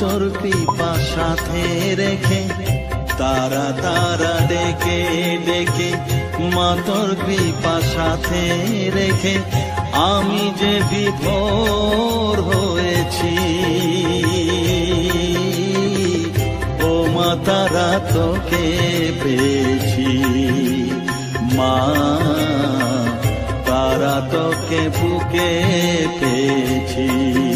তোর কৃপা সাথে রেখে, তারা তারা ডেকে ডেকে মা তোর কৃপা সাথে রেখে, আমি যে বিভোর হয়েছি। ও মা, তারা তোকে পেয়েছি। মা, তারা তোকে বুকে পেয়েছি।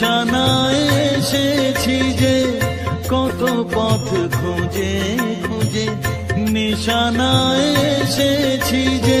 নিশানায় এসেছি যে কত পথ খুঁজে খুঁজে। নিশানায় এসেছি যে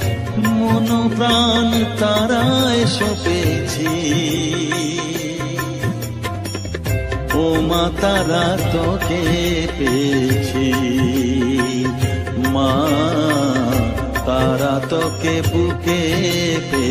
মন প্রাণ তারায় সপেছি ও মা তারা তোকে পেয়েছি। মা তারা তোকে বুকে পেয়েছি।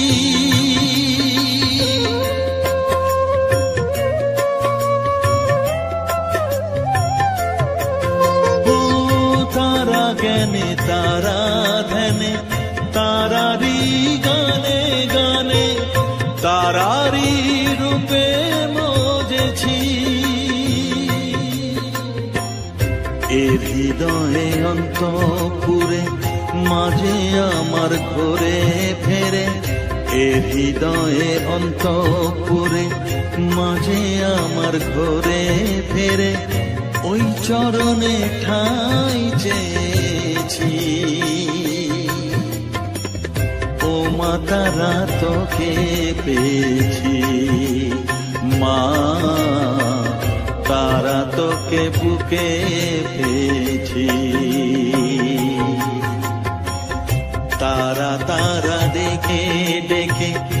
হৃদয়ে অন্তপুরে, মাঝে আমার ঘরে ফেরে, ওই চরণে ঠাই চেয়েছি। ও মা, তারা তোকে পেয়েছি। মা, তারা তোকে বুকে পেয়েছি। তারা তারা দেখে মা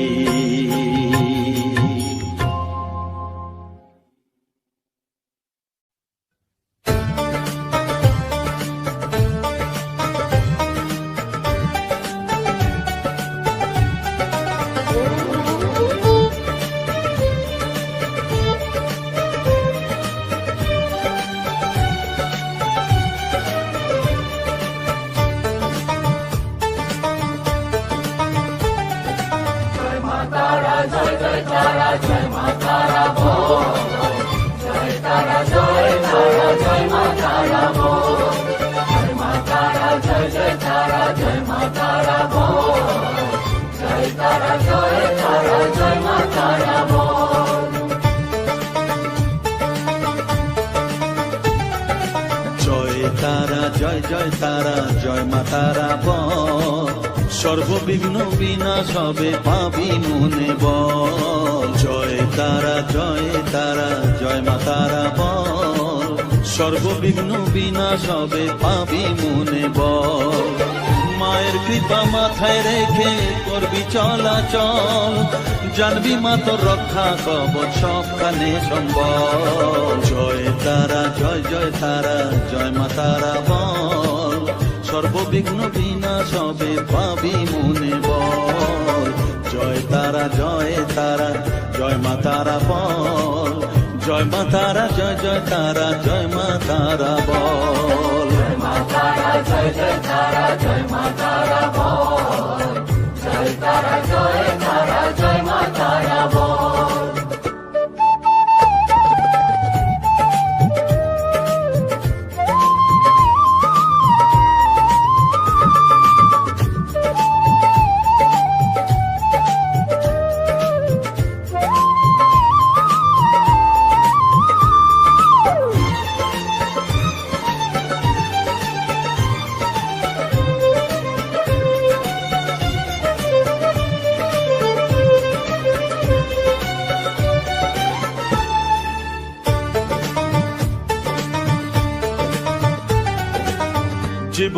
জয় তারা জয় জয় তারা, জয় মা তারা বল। সর্ববিঘ্ন বিনাশ হবে পাবি মনে বল। জয় তারা জয় তারা, জয় মা তারা বল। সর্ববিঘ্ন বিনাশ হবে পাবি মনে বল। মায়ের কৃপা মাথায় রেখে করবি চলাচল। জানবি মা তোর রক্ষা কবচ, সবখানে সম্বল। জয় তারা, জয় জয় তারা, জয় মা তারা বল। সর্ববিঘ্ন বিনাশ সবে পাবি মনে বল। জয় তারা জয় তারা, জয় মা তারা বল। জয় মা তারা, জয় জয় তারা, জয় মা তারা বল। Father.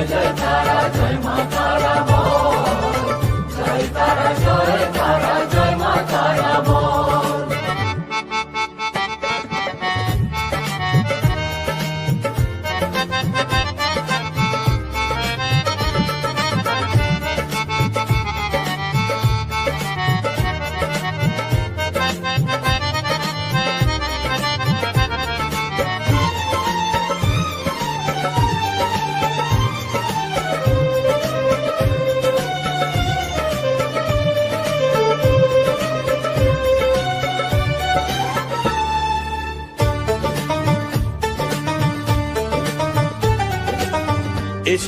এ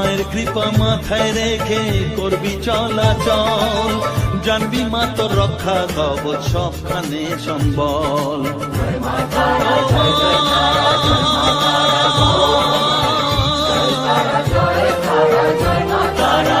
মায়ের কৃপা মাথায় রেখে করবি চলাচল জানবি মা তো রক্ষা কব সবখানে সম্বল। তারা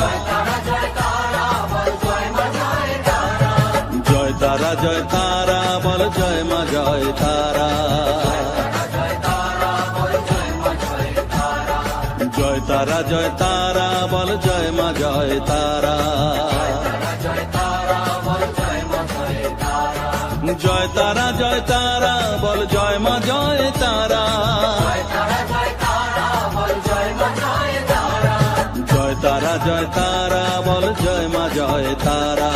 জয় মা জয় তারা।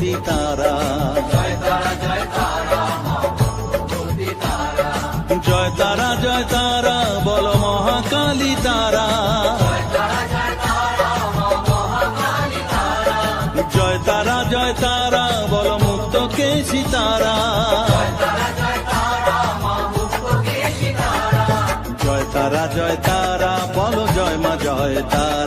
তারা। জয় তারা জয় তারা, বল মহাকালী তারা। জয় তারা জয় তারা, বল মুক্ত জয় তারা জয় তারা, বল জয় মা, জয় তারা।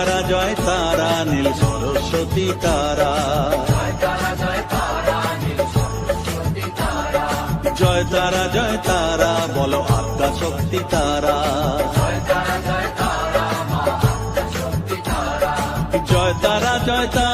তারা জয় তারা নীল সরস্বতী তারা। জয় তারা জয় তারা, বলো আত্মা শক্তি তারা। জয় তারা জয় তারা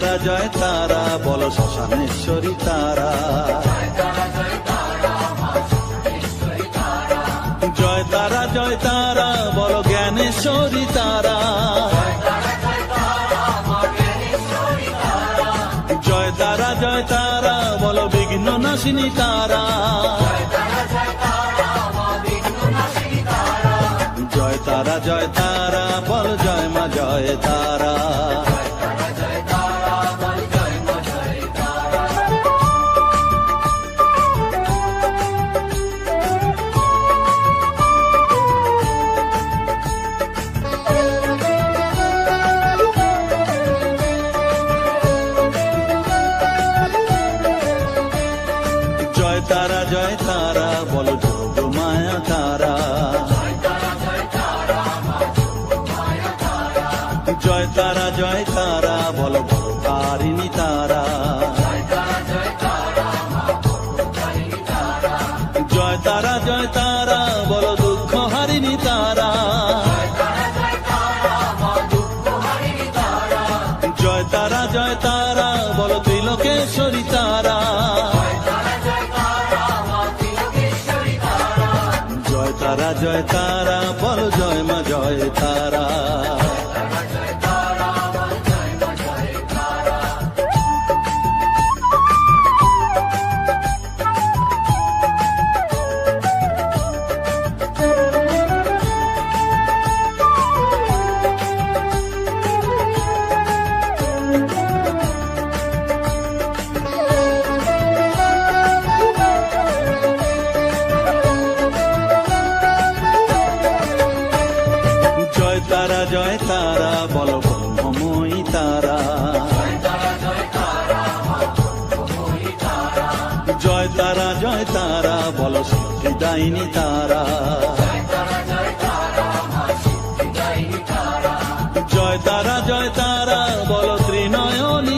তারা জয় তারা, বলো শ্মশানেশ্বরী তারা। জয় তারা জয় তারা, বলো জ্ঞানেশ্বরী তারা। জয় তারা জয় তারা, বলো বিঘ্ন নাশিনী তারা। জয় তারা জয় তারা, বল জয় মা, জয় তারা। তারা জয় তারা তারা জয় তারা জয় তারা বল ত্রিনয়নী।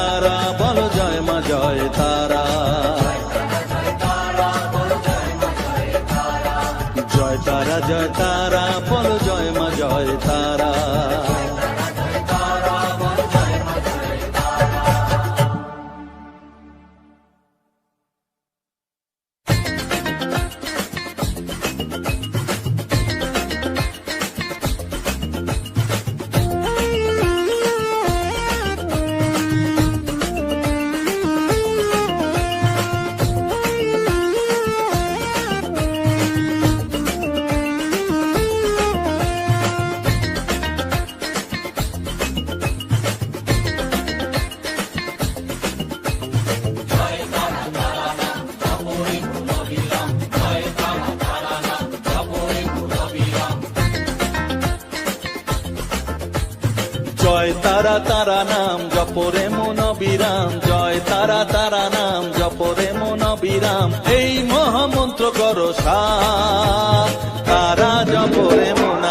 তারা নাম জপরে মন বিরাম জয় তারা তারা নাম জপরে মন বিরাম এই মহামন্ত্র করো সার তারা জপরে মন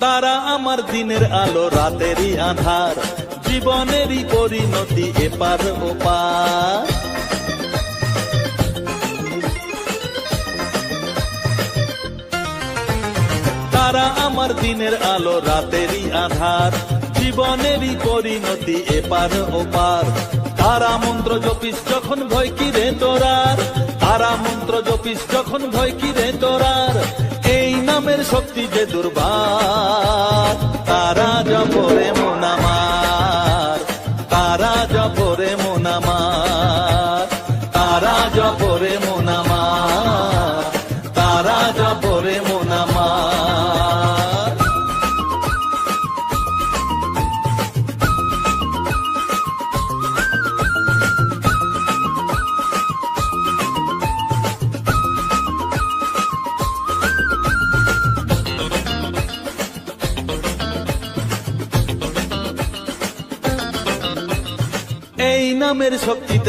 তারা আমার দিনের আলো রাতেরই আধার। জীবনেরই পরিণতি এপার ওপার। তারা আমার দিনের আলো রাতেরই আধার। জীবনেরই পরিণতি এপার ওপার। তারা মন্ত্র জপিস যখন ভয় কি রে তোরার। তারা মন্ত্র জপিস যখন ভয় কি রে তোরার। নামের শক্তি যে দুর্বার তারা জপরে মোনামার তারা জপরে মোনামার তারা জপরে মন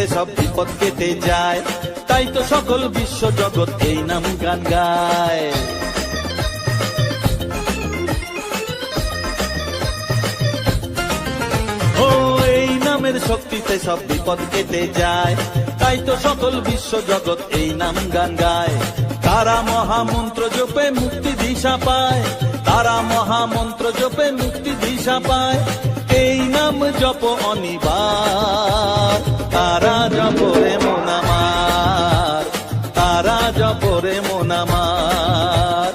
শক্তিতে সব বিপদ কেটে যায়। তাই তো সকল বিশ্ব জগৎ এই নাম গান গায়। ও, এই নামের শক্তিতে সব বিপদ কেটে যায়। তাই তো সকল বিশ্ব জগৎ এই নাম গান গায়। তারা মহামন্ত্র জপে মুক্তি দিশা পায়। তারা মহামন্ত্র জপে মুক্তি দিশা পায়। এই নাম জপ অনিবার তারা জপরে মন আমার, তারা জপরে মন আমার,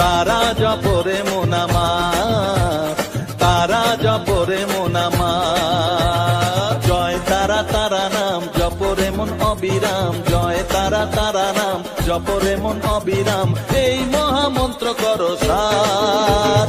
তারা জপরে মন আমার, তারা জপরে মন আমার। জয় তারা তারা নাম, জপরে মন অবিরাম। জয় তারা তারা নাম, জপরে মন অবিরাম। এই মহামন্ত্র কর সার।